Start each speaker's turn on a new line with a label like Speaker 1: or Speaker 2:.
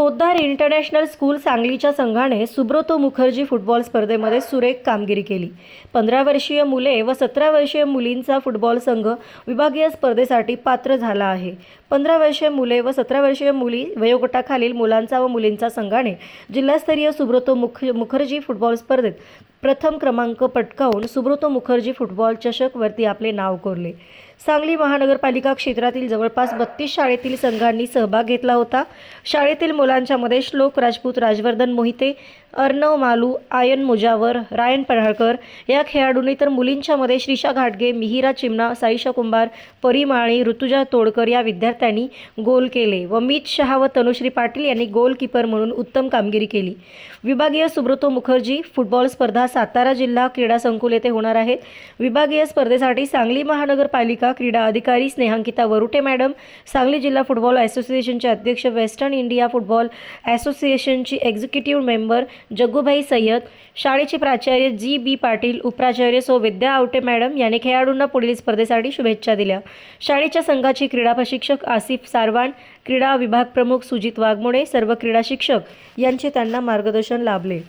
Speaker 1: Poddar international school सांगलीच्या संघाने Subroto Mukherjee football स्पर्धेमध्ये सुरेख कामगिरी केली. पंधरा वर्षीय मुले व सतरा वर्षीय मुलींचा फुटबॉल संघ विभागीय स्पर्धेसाठी पात्र झाला आहे. पंधरा वर्षीय मुले व सतरा वर्षीय मुली वयोगटाखालील मुलांचा व मुलींचा संघाने जिल्हास्तरीय सुब्रतो मुख मुखर्जी फुटबॉल स्पर्धेत प्रथम क्रमांक पटकावून सुब्रतो मुखर्जी फुटबॉल चषकवरती आपले नाव कोरले. सांगली महानगरपालिका क्षेत्रातील जवळपास बत्तीस शाळेतील संघांनी सहभाग घेतला होता. शाळेतील मुलांच्यामध्ये श्लोक राजपूत राजवर्धन मोहिते अर्णव मालू आयन मुजावर रायन पन्हाळकर या खेळाडूंनी तर मुलींच्यामध्ये श्रीषा घाटगे मिहिरा चिमणा साईशा कुंभार परिमाळी ऋतुजा तोडकर या विद्यार्थ्यांनी गोल केले व मीत शहा व तनुश्री पाटील यांनी गोलकीपर म्हणून उत्तम कामगिरी केली. विभागीय सुब्रतो मुखर्जी फुटबॉल स्पर्धा सातारा जिल्हा क्रीडा संकुल येथे होणार आहेत. विभागीय स्पर्धेसाठी सांगली महानगरपालिका क्रीडा अधिकारी स्नेहांकिता वरुटे मॅडम. सांगली जिल्हा फुटबॉल असोसिएशनचे अध्यक्ष वेस्टर्न इंडिया फुटबॉल असोसिएशनची एक्झिक्युटिव्ह मेंबर जग्गूभाई सय्यद. शाळेचे प्राचार्य जी बी पाटील उपप्राचार्य सो विद्या आवटे मॅडम. यांनी खेळाडूंना पुढील स्पर्धेसाठी शुभेच्छा दिल्या. शाळेच्या संघाचे क्रीडा प्रशिक्षक आसिफ सारवान क्रीडा विभाग प्रमुख सुजित वाघमोडे सर्व क्रीडा शिक्षक यांचे त्यांना मार्गदर्शन लाभले.